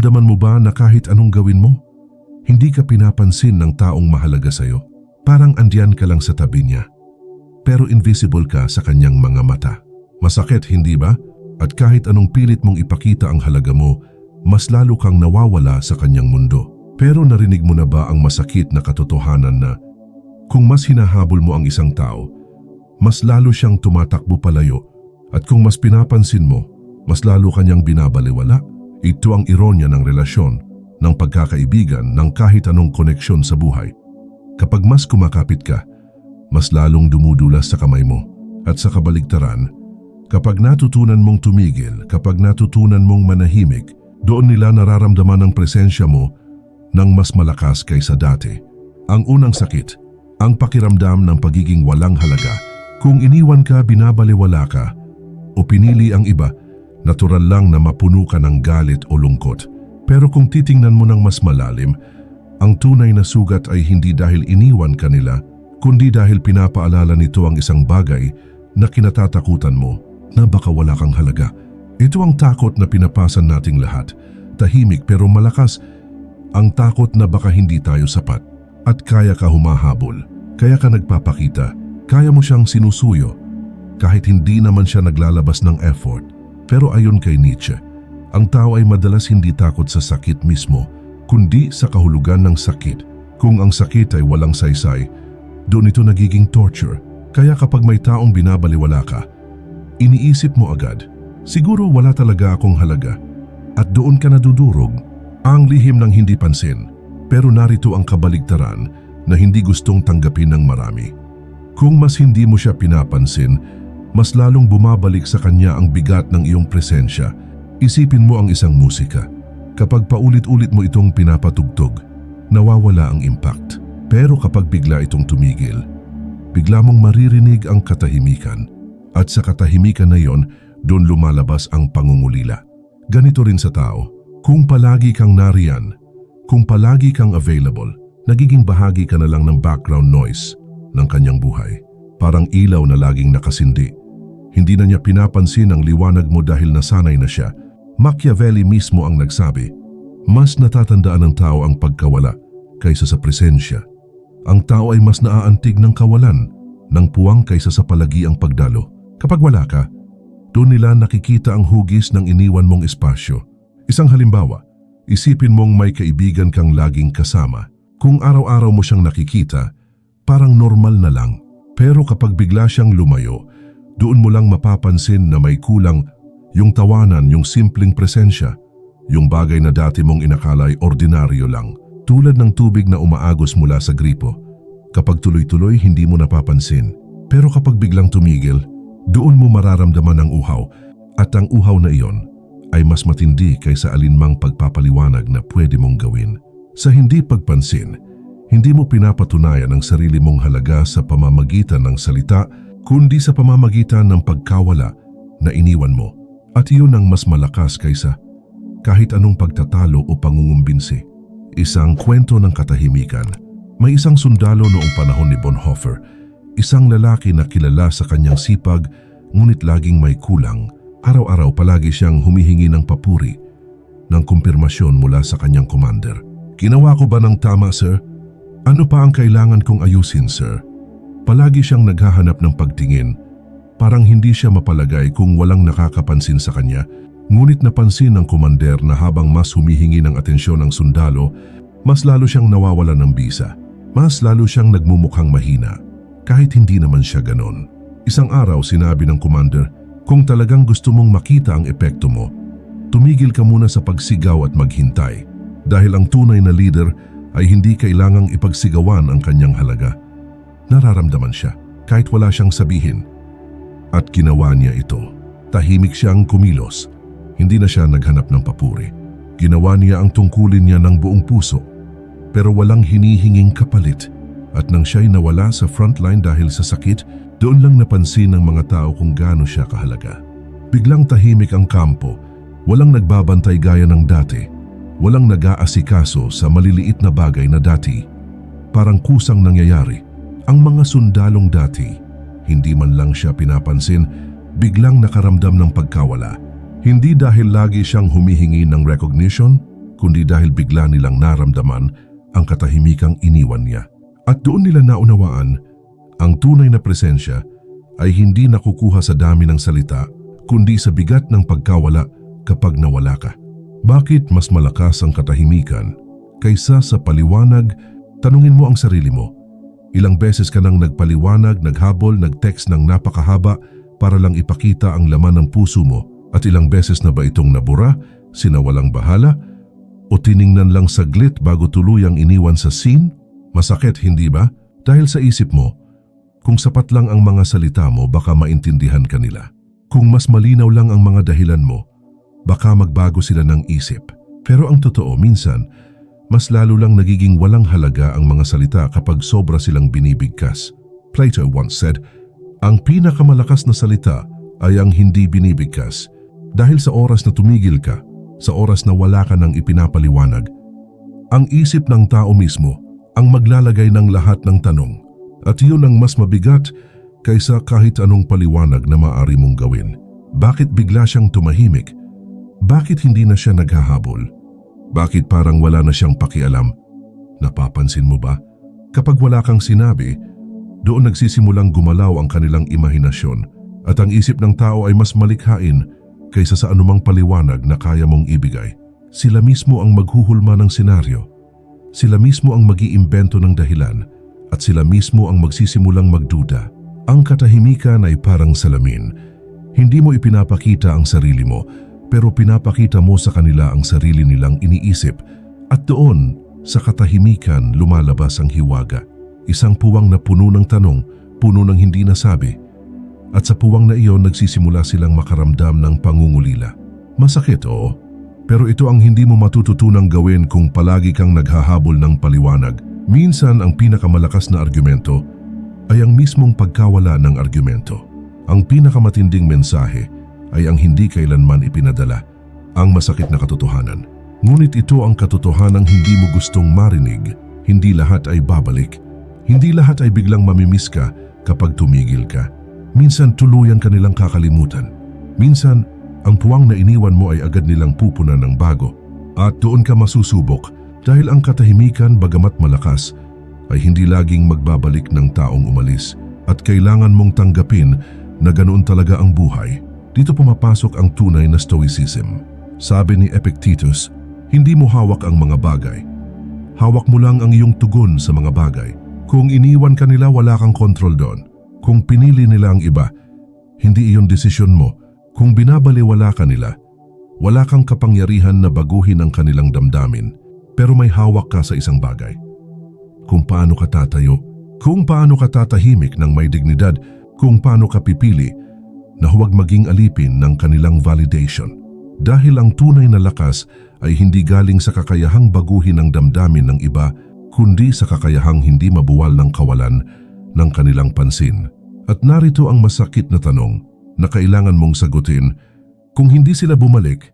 Nararamdaman mo ba na kahit anong gawin mo, hindi ka pinapansin ng taong mahalaga sa'yo? Parang andyan ka lang sa tabi niya. Pero invisible ka sa kanyang mga mata. Masakit, hindi ba? At kahit anong pilit mong ipakita ang halaga mo, mas lalo kang nawawala sa kanyang mundo. Pero narinig mo na ba ang masakit na katotohanan na kung mas hinahabol mo ang isang tao, mas lalo siyang tumatakbo palayo at kung mas pinapansin mo, mas lalo kanyang binabaliwala. Ito ang ironya ng relasyon, ng pagkakaibigan, ng kahit anong koneksyon sa buhay. Kapag mas kumakapit ka, mas lalong dumudulas sa kamay mo. At sa kabaligtaran, kapag natutunan mong tumigil, kapag natutunan mong manahimik, doon nila nararamdaman ang presensya mo ng mas malakas kaysa dati. Ang unang sakit, ang pakiramdam ng pagiging walang halaga. Kung iniwan ka, binabaliwala ka, o pinili ang iba, natural lang na mapuno ka ng galit o lungkot. Pero kung titingnan mo ng mas malalim, ang tunay na sugat ay hindi dahil iniwan ka nila, kundi dahil pinapaalala nito ang isang bagay na kinatatakutan mo na baka wala kang halaga. Ito ang takot na pinapasan nating lahat. Tahimik pero malakas. Ang takot na baka hindi tayo sapat at kaya ka humahabol. Kaya ka nagpapakita. Kaya mo siyang sinusuyo. Kahit hindi naman siya naglalabas ng effort. Pero ayon kay Nietzsche, ang tao ay madalas hindi takot sa sakit mismo, kundi sa kahulugan ng sakit. Kung ang sakit ay walang saysay, doon ito nagiging torture. Kaya kapag may taong binabaliwala ka, iniisip mo agad, siguro wala talaga akong halaga. At doon ka nadudurog, ang lihim ng hindi pansin. Pero narito ang kabaligtaran na hindi gustong tanggapin ng marami. Kung mas hindi mo siya pinapansin, mas lalong bumabalik sa kanya ang bigat ng iyong presensya. Isipin mo ang isang musika. Kapag paulit-ulit mo itong pinapatugtog, nawawala ang impact. Pero kapag bigla itong tumigil, bigla mong maririnig ang katahimikan. At sa katahimikan na yon, doon lumalabas ang pangungulila. Ganito rin sa tao, kung palagi kang nariyan, kung palagi kang available, nagiging bahagi ka na lang ng background noise ng kanyang buhay. Parang ilaw na laging nakasindi. Hindi na niya pinapansin ang liwanag mo dahil nasanay na siya. Machiavelli mismo ang nagsabi, mas natatandaan ng tao ang pagkawala kaysa sa presensya. Ang tao ay mas naaantig ng kawalan, ng puwang kaysa sa palagi ang pagdalo. Kapag wala ka, doon nila nakikita ang hugis ng iniwan mong espasyo. Isang halimbawa, isipin mong may kaibigan kang laging kasama. Kung araw-araw mo siyang nakikita, parang normal na lang. Pero kapag bigla siyang lumayo, doon mo lang mapapansin na may kulang yung tawanan, yung simpleng presensya, yung bagay na dati mong inakalay ordinaryo lang, tulad ng tubig na umaagos mula sa gripo. Kapag tuloy-tuloy, hindi mo napapansin. Pero kapag biglang tumigil, doon mo mararamdaman ang uhaw at ang uhaw na iyon ay mas matindi kaysa alinmang pagpapaliwanag na pwede mong gawin. Sa hindi pagpansin, hindi mo pinapatunayan ang sarili mong halaga sa pamamagitan ng salita kundi sa pamamagitan ng pagkawala na iniwan mo. At iyon ang mas malakas kaysa kahit anong pagtatalo o pangungumbinsi. Isang kwento ng katahimikan. May isang sundalo noong panahon ni Bonhoeffer, isang lalaki na kilala sa kanyang sipag ngunit laging may kulang. Araw-araw palagi siyang humihingi ng papuri ng kumpirmasyon mula sa kanyang commander. Ginawa ko ba ng tama, sir? Ano pa ang kailangan kong ayusin, sir? Palagi siyang naghahanap ng pagtingin. Parang hindi siya mapalagay kung walang nakakapansin sa kanya. Ngunit napansin ng komander na habang mas humihingi ng atensyon ng sundalo, mas lalo siyang nawawala ng bisa. Mas lalo siyang nagmumukhang mahina. Kahit hindi naman siya ganon. Isang araw sinabi ng komander, kung talagang gusto mong makita ang epekto mo, tumigil ka muna sa pagsigaw at maghintay. Dahil ang tunay na leader ay hindi kailangang ipagsigawan ang kanyang halaga. Nararamdaman siya kahit wala siyang sabihin. At ginawa niya ito. Tahimik siyang kumilos. Hindi na siya naghanap ng papuri. Ginawa niya ang tungkulin niya ng buong puso. Pero walang hinihinging kapalit. At nang siya'y nawala sa frontline dahil sa sakit, doon lang napansin ng mga tao kung gaano siya kahalaga. Biglang tahimik ang kampo. Walang nagbabantay gaya ng dati. Walang nag-aasikaso sa maliliit na bagay na dati. Parang kusang nangyayari. Ang mga sundalong dati, hindi man lang siya pinapansin, biglang nakaramdam ng pagkawala. Hindi dahil lagi siyang humihingi ng recognition, kundi dahil bigla nilang naramdaman ang katahimikang iniwan niya. At doon nila naunawaan, ang tunay na presensya ay hindi nakukuha sa dami ng salita, kundi sa bigat ng pagkawala kapag nawala ka. Bakit mas malakas ang katahimikan kaysa sa paliwanag? Tanungin mo ang sarili mo. Ilang beses ka nang nagpaliwanag, naghabol, nagtext ng napakahaba para lang ipakita ang laman ng puso mo at ilang beses na ba itong nabura, sinawalang bahala, o tiningnan lang saglit bago tuluyang iniwan sa scene? Masakit, hindi ba? Dahil sa isip mo, kung sapat lang ang mga salita mo, baka maintindihan ka nila. Kung mas malinaw lang ang mga dahilan mo, baka magbago sila ng isip. Pero ang totoo, minsan, mas lalo lang nagiging walang halaga ang mga salita kapag sobra silang binibigkas. Plato once said, ang pinakamalakas na salita ay ang hindi binibigkas. Dahil sa oras na tumigil ka, sa oras na wala ka ng ipinapaliwanag, ang isip ng tao mismo ang maglalagay ng lahat ng tanong. At yun ang mas mabigat kaysa kahit anong paliwanag na maaari mong gawin. Bakit bigla siyang tumahimik? Bakit hindi na siya naghahabol? Bakit parang wala na siyang pakialam? Napapansin mo ba? Kapag wala kang sinabi, doon nagsisimulang gumalaw ang kanilang imahinasyon at ang isip ng tao ay mas malikhain kaysa sa anumang paliwanag na kaya mong ibigay. Sila mismo ang maghuhulma ng senaryo. Sila mismo ang mag-iimbento ng dahilan at sila mismo ang magsisimulang magduda. Ang katahimikan ay parang salamin. Hindi mo ipinapakita ang sarili mo pero pinapakita mo sa kanila ang sarili nilang iniisip at doon sa katahimikan lumalabas ang hiwaga. Isang puwang na puno ng tanong, puno ng hindi nasabi. At sa puwang na iyon nagsisimula silang makaramdam ng pangungulila. Masakit oo, pero ito ang hindi mo matututunang gawin kung palagi kang naghahabol ng paliwanag. Minsan ang pinakamalakas na argumento ay ang mismong pagkawala ng argumento. Ang pinakamatinding mensahe ay ang hindi kailanman ipinadala, ang masakit na katotohanan. Ngunit ito ang katotohanang hindi mo gustong marinig, hindi lahat ay babalik, hindi lahat ay biglang mamimiss ka kapag tumigil ka. Minsan tuluyan ka nilang kakalimutan. Minsan, ang puwang na iniwan mo ay agad nilang pupunan ng bago. At doon ka masusubok dahil ang katahimikan bagamat malakas ay hindi laging magbabalik ng taong umalis at kailangan mong tanggapin na ganoon talaga ang buhay. Dito pumapasok ang tunay na stoicism. Sabi ni Epictetus, hindi mo hawak ang mga bagay. Hawak mo lang ang iyong tugon sa mga bagay. Kung iniwan ka nila, wala kang kontrol doon. Kung pinili nila ang iba, hindi iyon desisyon mo. Kung binabaliwala ka nila, wala kang kapangyarihan na baguhin ang kanilang damdamin. Pero may hawak ka sa isang bagay. Kung paano ka tatayo, kung paano ka tatahimik ng may dignidad, kung paano ka pipili na huwag maging alipin ng kanilang validation. Dahil ang tunay na lakas ay hindi galing sa kakayahang baguhin ang damdamin ng iba, kundi sa kakayahang hindi mabuwal ng kawalan ng kanilang pansin. At narito ang masakit na tanong na kailangan mong sagutin. Kung hindi sila bumalik,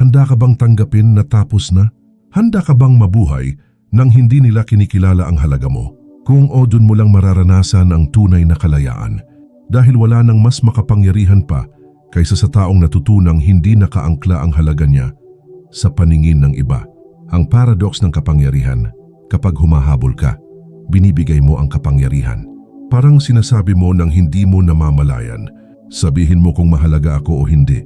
handa ka bang tanggapin na tapos na? Handa ka bang mabuhay nang hindi nila kinikilala ang halaga mo? Kung o dun mo lang mararanasan ang tunay na kalayaan dahil wala nang mas makapangyarihan pa kaysa sa taong natutunang hindi nakaangkla ang halaga niya sa paningin ng iba. Ang paradox ng kapangyarihan, kapag humahabol ka, binibigay mo ang kapangyarihan. Parang sinasabi mo nang hindi mo namamalayan, sabihin mo kung mahalaga ako o hindi.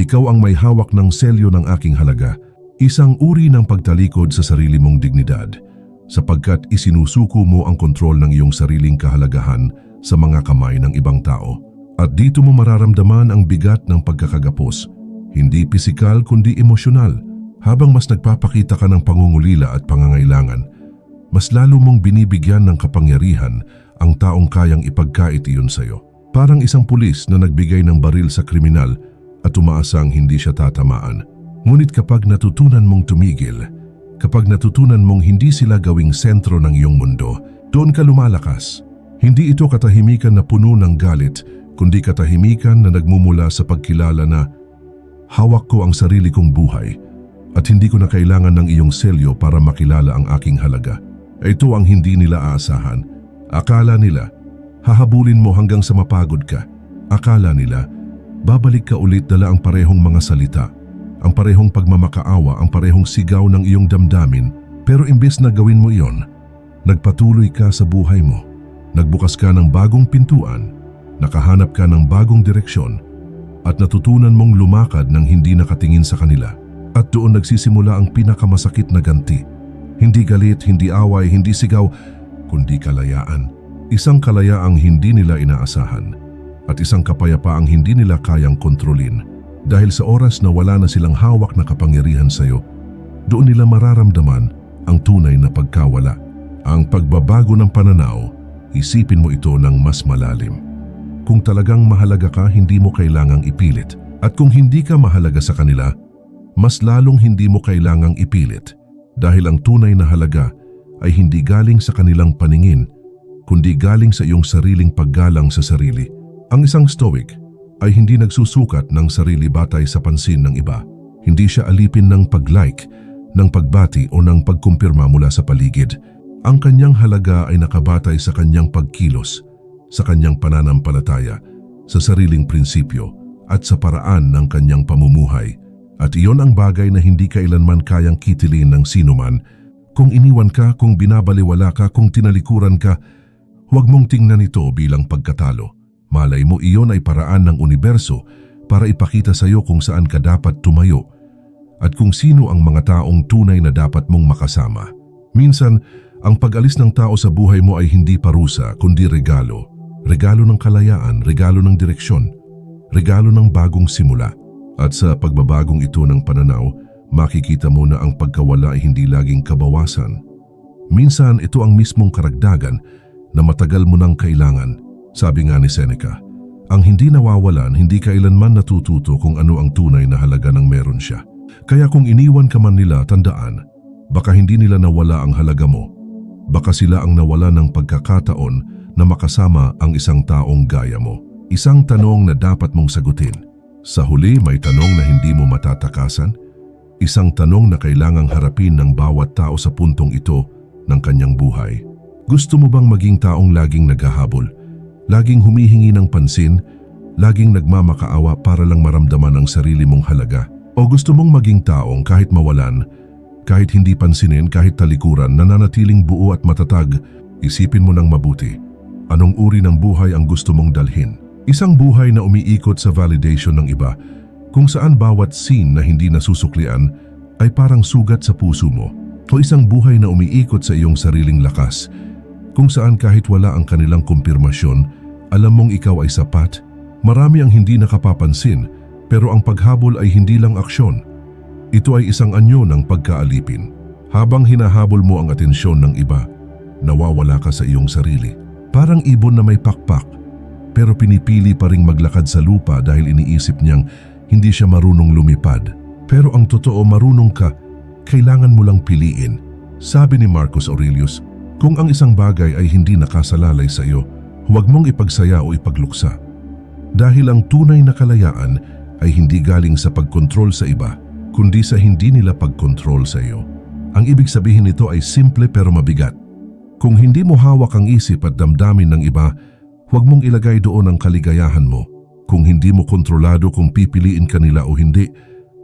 Ikaw ang may hawak ng selyo ng aking halaga, isang uri ng pagtalikod sa sarili mong dignidad, sapagkat isinusuko mo ang kontrol ng iyong sariling kahalagahan sa mga kamay ng ibang tao. At dito mo mararamdaman ang bigat ng pagkakagapos, hindi pisikal kundi emosyonal. Habang mas nagpapakita ka ng pangungulila at pangangailangan, mas lalo mong binibigyan ng kapangyarihan ang taong kayang ipagkait iyon sa iyo. Parang isang pulis na nagbigay ng baril sa kriminal at umaasang hindi siya tatamaan. Ngunit kapag natutunan mong tumigil, kapag natutunan mong hindi sila gawing sentro ng iyong mundo, doon ka lumalakas. Hindi ito katahimikan na puno ng galit, kundi katahimikan na nagmumula sa pagkilala na hawak ko ang sarili kong buhay at hindi ko na kailangan ng iyong selyo para makilala ang aking halaga. Ito ang hindi nila aasahan. Akala nila, hahabulin mo hanggang sa mapagod ka. Akala nila, babalik ka ulit dala ang parehong mga salita. ang parehong pagmamakaawa, ang parehong sigaw ng iyong damdamin. Pero imbes na gawin mo iyon, nagpatuloy ka sa buhay mo. Nagbukas ka ng bagong pintuan, nakahanap ka ng bagong direksyon, at natutunan mong lumakad ng hindi nakatingin sa kanila. At doon nagsisimula ang pinakamasakit na ganti. Hindi galit, hindi away, hindi sigaw, kundi kalayaan. Isang kalayaang hindi nila inaasahan at isang kapayapaang hindi nila kayang kontrolin. Dahil sa oras na wala na silang hawak na kapangyarihan sa iyo, doon nila mararamdaman ang tunay na pagkawala. Ang pagbabago ng pananaw, isipin mo ito ng mas malalim. Kung talagang mahalaga ka, hindi mo kailangang ipilit. At kung hindi ka mahalaga sa kanila, mas lalong hindi mo kailangang ipilit. Dahil ang tunay na halaga ay hindi galing sa kanilang paningin, kundi galing sa iyong sariling paggalang sa sarili. Ang isang stoic ay hindi nagsusukat ng sarili batay sa pansin ng iba. Hindi siya alipin ng pag-like, ng pagbati o ng pagkumpirma mula sa paligid. Ang kanyang halaga ay nakabatay sa kanyang pagkilos, sa kanyang pananampalataya, sa sariling prinsipyo at sa paraan ng kanyang pamumuhay. At iyon ang bagay na hindi kailanman kayang kitilin ng sinuman. Kung iniwan ka, kung binabaliwala ka, kung tinalikuran ka, huwag mong tingnan ito bilang pagkatalo. Malay mo iyon ay paraan ng universo para ipakita sa iyo kung saan ka dapat tumayo at kung sino ang mga taong tunay na dapat mong makasama. Minsan, ang pag-alis ng tao sa buhay mo ay hindi parusa kundi regalo. Regalo ng kalayaan, regalo ng direksyon, regalo ng bagong simula. At sa pagbabagong ito ng pananaw, makikita mo na ang pagkawala ay hindi laging kabawasan. Minsan ito ang mismong karagdagan na matagal mo nang kailangan. Sabi nga ni Seneca, ang hindi nawawalan hindi kailanman natututo kung ano ang tunay na halaga ng meron siya. Kaya kung iniwan ka man nila, tandaan, baka hindi nila nawala ang halaga mo. Baka sila ang nawala ng pagkakataon na makasama ang isang taong gaya mo. Isang tanong na dapat mong sagutin. Sa huli may tanong na hindi mo matatakasan. Isang tanong na kailangang harapin ng bawat tao sa puntong ito ng kanyang buhay. Gusto mo bang maging taong laging naghahabol? Laging humihingi ng pansin? Laging nagmamakaawa para lang maramdaman ang sarili mong halaga? O gusto mong maging taong kahit mawalan, kahit hindi pansinin, kahit talikuran, nananatiling buo at matatag, isipin mo ng mabuti. Anong uri ng buhay ang gusto mong dalhin? Isang buhay na umiikot sa validation ng iba, kung saan bawat scene na hindi nasusuklian ay parang sugat sa puso mo. O isang buhay na umiikot sa iyong sariling lakas, kung saan kahit wala ang kanilang kumpirmasyon, alam mong ikaw ay sapat. Marami ang hindi nakapapansin, pero ang paghabol ay hindi lang aksyon. Ito ay isang anyo ng pagkaalipin. Habang hinahabol mo ang atensyon ng iba, nawawala ka sa iyong sarili. Parang ibon na may pakpak, pero pinipili pa ring maglakad sa lupa dahil iniisip niyang hindi siya marunong lumipad. Pero ang totoo marunong ka, kailangan mo lang piliin. Sabi ni Marcus Aurelius, kung ang isang bagay ay hindi nakasalalay sa iyo, huwag mong ipagsaya o ipagluksa. Dahil ang tunay na kalayaan ay hindi galing sa pagkontrol sa iba, kundi sa hindi nila pagkontrol sa iyo. Ang ibig sabihin nito ay simple pero mabigat. Kung hindi mo hawak ang isip at damdamin ng iba, huwag mong ilagay doon ang kaligayahan mo. Kung hindi mo kontrolado kung pipiliin ka nila o hindi,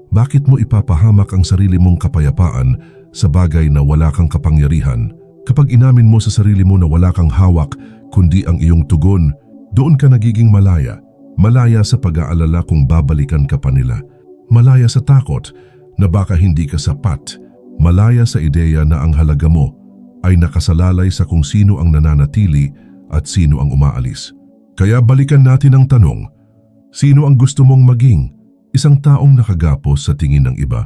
bakit mo ipapahamak ang sarili mong kapayapaan sa bagay na wala kang kapangyarihan? Kapag inamin mo sa sarili mo na wala kang hawak kundi ang iyong tugon, doon ka nagiging malaya. Malaya sa pag-aalala kung babalikan ka pa nila. Malaya sa takot na baka hindi ka sapat. Malaya sa ideya na ang halaga mo ay nakasalalay sa kung sino ang nananatili at sino ang umaalis. Kaya balikan natin ang tanong, sino ang gusto mong maging? Isang taong nakagapos sa tingin ng iba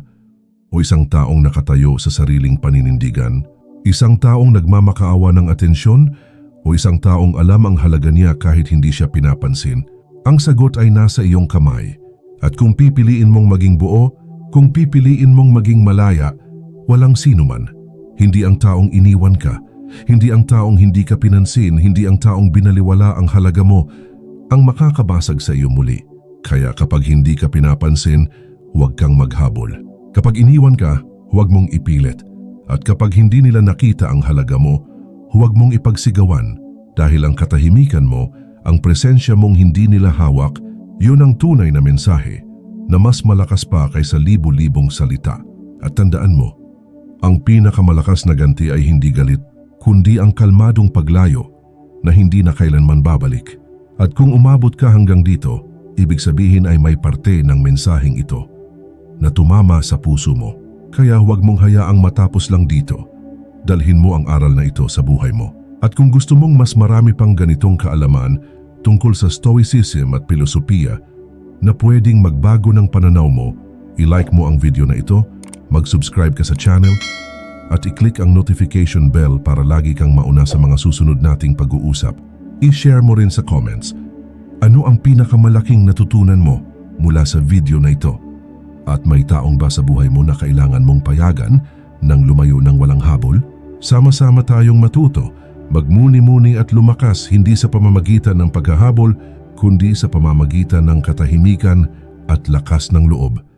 o isang taong nakatayo sa sariling paninindigan? Isang taong nagmamakaawa ng atensyon o isang taong alam ang halaga niya kahit hindi siya pinapansin? Ang sagot ay nasa iyong kamay. At kung pipiliin mong maging buo, kung pipiliin mong maging malaya, walang sino man hindi ang taong iniwan ka, hindi ang taong hindi ka pinansin, hindi ang taong binaliwala ang halaga mo, ang makakabasag sa iyo muli. Kaya kapag hindi ka pinapansin, huwag kang maghabol. Kapag iniwan ka, huwag mong ipilit. At kapag hindi nila nakita ang halaga mo, huwag mong ipagsigawan dahil ang katahimikan mo, ang presensya mong hindi nila hawak, yun ang tunay na mensahe na mas malakas pa kaysa libu-libong salita. At tandaan mo, ang pinakamalakas na ganti ay hindi galit, kundi ang kalmadong paglayo na hindi na kailanman babalik. At kung umabot ka hanggang dito, ibig sabihin ay may parte ng mensaheng ito na tumama sa puso mo. Kaya huwag mong hayaang matapos lang dito. Dalhin mo ang aral na ito sa buhay mo. At kung gusto mong mas marami pang ganitong kaalaman tungkol sa stoicism at filosofiya na pwedeng magbago ng pananaw mo, i-like mo ang video na ito, mag-subscribe ka sa channel, at i-click ang notification bell para lagi kang mauna sa mga susunod nating pag-uusap. I-share mo rin sa comments ano ang pinakamalaking natutunan mo mula sa video na ito. At may taong ba sa buhay mo na kailangan mong payagan nang lumayo ng walang habol? Sama-sama tayong matuto, magmuni-muni at lumakas hindi sa pamamagitan ng paghahabol, kundi sa pamamagitan ng katahimikan at lakas ng loob.